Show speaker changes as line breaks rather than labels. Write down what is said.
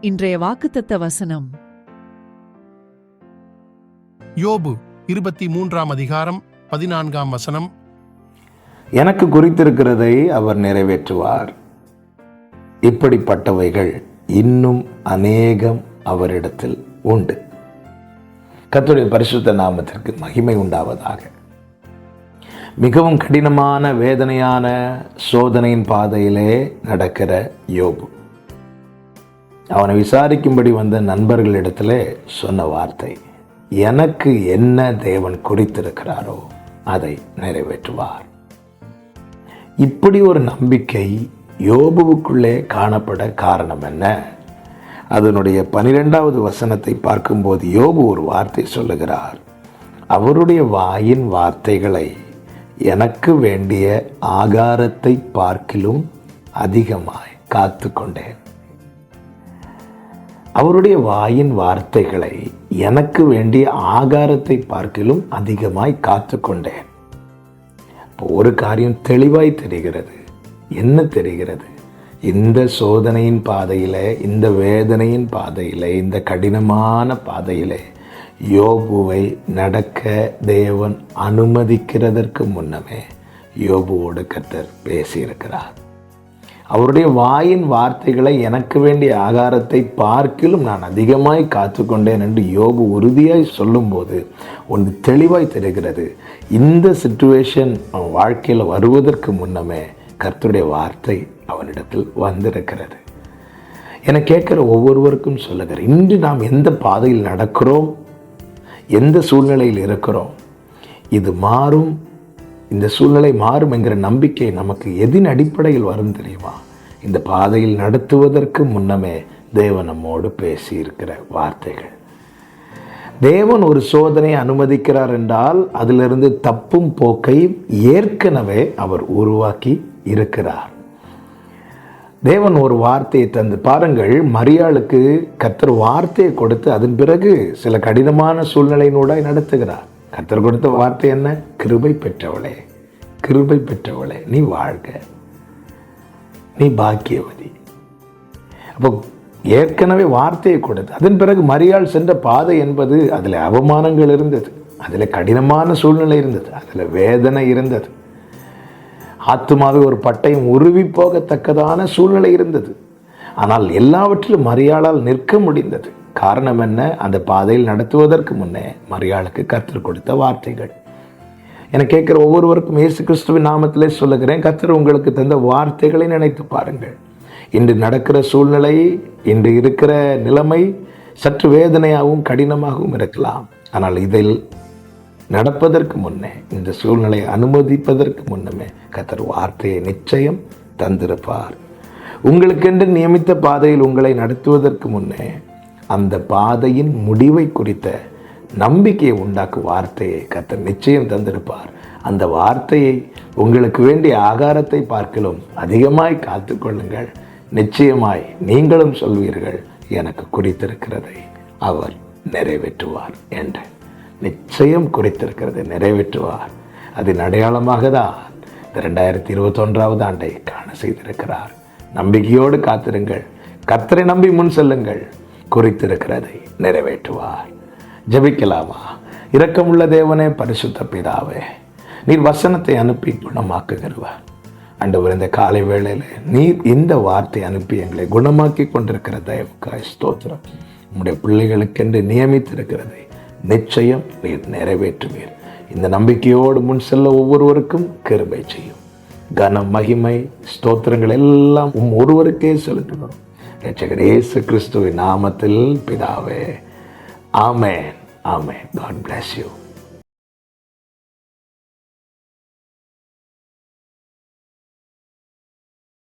இன்றைய வாக்குத்தத்த வசனம்.
யோபு இருபத்தி மூன்றாம் அதிகாரம் பதினான்காம் வசனம்.
எனக்கு குறித்திருக்கிறதை அவர் நிறைவேற்றுவார். இப்படிப்பட்டவைகள் இன்னும் அநேகம் அவரிடத்தில் உண்டு. கர்த்தருடைய பரிசுத்த நாமத்திற்கு மகிமை உண்டாவதாக. மிகவும் கடினமான வேதனையான சோதனையின் பாதையிலே நடக்கிற யோபு. அவனை விசாரிக்கும்படி வந்த நண்பர்களிடத்திலே சொன்ன வார்த்தை எனக்கு என்ன தேவன் குறித்திருக்கிறாரோ அதை நிறைவேற்றுவார். இப்படி ஒரு நம்பிக்கை யோபுவுக்குள்ளே காணப்பட காரணம் என்ன? அதனுடைய பனிரெண்டாவது வசனத்தை பார்க்கும்போது யோபு ஒரு வார்த்தை சொல்லுகிறார் அவருடைய வாயின் வார்த்தைகளை எனக்கு வேண்டிய ஆகாரத்தை பார்க்கிலும் அதிகமாய் காத்து கொண்டேன் அவருடைய வாயின் வார்த்தைகளை எனக்கு வேண்டிய ஆகாரத்தை பார்க்கிலும் அதிகமாய் காத்து கொண்டேன். இப்போ ஒரு காரியம் தெளிவாய் தெரிகிறது. என்ன தெரிகிறது? இந்த சோதனையின் பாதையிலே இந்த வேதனையின் பாதையிலே இந்த கடினமான பாதையில் யோபுவை நடக்க தேவன் அனுமதிக்கிறதற்கு முன்னமே யோபுவோடு கர்த்தர் பேசியிருக்கிறார். அவருடைய வாயின் வார்த்தைகளை எனக்கு வேண்டிய ஆகாரத்தை பார்க்கிலும் நான் அதிகமாய் காத்துக்கொண்டேன் என்று யோபு உறுதியாய் சொல்லும்போது ஒன்று தெளிவாய் தெரிகிறது. இந்த சுச்சுவேஷன் அவன் வாழ்க்கையில் வருவதற்கு முன்னமே கர்த்தருடைய வார்த்தை அவனிடத்தில் வந்திருக்கிறது. என கேட்குற ஒவ்வொருவருக்கும் சொல்லுகிறேன் இன்று நாம் எந்த பாதையில் நடக்கிறோம்? எந்த சூழ்நிலையில் இருக்கிறோம்? இது மாறும் இந்த சூழ்நிலை மாறும் என்கிற நம்பிக்கை நமக்கு எதின் அடிப்படையில் வரும் தெரியுமா? இந்த பாதையில் நடத்துவதற்கு முன்னமே தேவன் நம்மோடு பேசியிருக்கிற வார்த்தைகள். தேவன் ஒரு சோதனை அனுமதிக்கிறார் என்றால் அதிலிருந்து தப்பும் போக்கை ஏற்கனவே அவர் உருவாக்கி இருக்கிறார். தேவன் ஒரு வார்த்தையை தந்து பாருங்கள் மரியாளுக்கு கத்தர் வார்த்தையை கொடுத்து அதன் பிறகு சில கடினமான சூழ்நிலையினூடாய் நடத்துகிறார். கத்தர் கொடுத்த வார்த்தை என்ன? கிருபை பெற்றவளே கிருபை பெற்றவளே நீ வாழ்க. நீ பாக்கியவதி. அப்போ ஏற்கனவே வார்த்தையை கொடுத்து அதன் பிறகு மரியாள் சென்ற பாதை என்பது அதில் அவமானங்கள் இருந்தது அதில் கடினமான சூழ்நிலை இருந்தது அதில் வேதனை இருந்தது. ஆத்துமாவை ஒரு பட்டையும் உருவி போகத்தக்கதான சூழ்நிலை இருந்தது. ஆனால் எல்லாவற்றிலும் மரியாளால் நிற்க முடிந்தது. காரணம் என்ன? அந்த பாதையில் நடத்துவதற்கு முன்னே மரியாளுக்கு கற்றுக் கொடுத்த வார்த்தைகள். என கேட்குற ஒவ்வொருவருக்கும் இயேசு கிறிஸ்துவின் நாமத்திலே சொல்லுகிறேன். கத்தர் உங்களுக்கு தந்த வார்த்தைகளை நினைத்து பாருங்கள். இன்று நடக்கிற சூழ்நிலை இன்று இருக்கிற நிலைமை சற்று வேதனையாகவும் கடினமாகவும் இருக்கலாம். ஆனால் இதில் நடப்பதற்கு முன்னே இந்த சூழ்நிலை அனுமதிப்பதற்கு முன்னமே கத்தர் வார்த்தையை நிச்சயம் தந்திருப்பார். உங்களுக்கென்று நியமித்த பாதையில் உங்களை நடத்துவதற்கு முன்னே அந்த பாதையின் முடிவை குறித்த நம்பிக்கையை உண்டாக்கும் வார்த்தையை கத்தர் நிச்சயம் தந்திருப்பார். அந்த வார்த்தையை உங்களுக்கு வேண்டிய ஆகாரத்தை பார்க்கலும் அதிகமாய் காத்துக்கொள்ளுங்கள் நிச்சயமாய் நீங்களும் சொல்வீர்கள் எனக்கு குறித்திருக்கிறதை அவர் நிறைவேற்றுவார் என்று. நிச்சயம் குறித்திருக்கிறது நிறைவேற்றுவார். அதன் அடையாளமாக தான் இந்த ரெண்டாயிரத்தி இருபத்தொன்றாவது ஆண்டை காண செய்திருக்கிறார். நம்பிக்கையோடு காத்திருங்கள். கத்தரை நம்பி முன் செல்லுங்கள். குறித்திருக்கிறதை நிறைவேற்றுவார். ஜெபிக்கலாமா? இரக்கமுள்ள தேவனே பரிசுத்த பிதாவே நீர் வசனத்தை அனுப்பி குணமாக்குகிறவர் அண்டவர் இந்த காலை வேளையில் நீர் இந்த வார்த்தை அனுப்பி எங்களை குணமாக்கி கொண்டிருக்கிற தயவுக்காய் ஸ்தோத்திரம். உங்களுடைய பிள்ளைகளுக்கென்று நியமித்திருக்கிறதை நிச்சயம் நீர் நிறைவேற்றுவீர். இந்த நம்பிக்கையோடு முன் செல்ல ஒவ்வொருவருக்கும் கிருபை செய்யும். கனம் மகிமை ஸ்தோத்திரங்கள் எல்லாம் உம் ஒருவருக்கே செலுத்துகிறோம் ரட்சகர் இயேசு கிறிஸ்துவின் நாமத்தில் பிதாவே ஆமேன். ஆமே காட் பிளஸ் யூ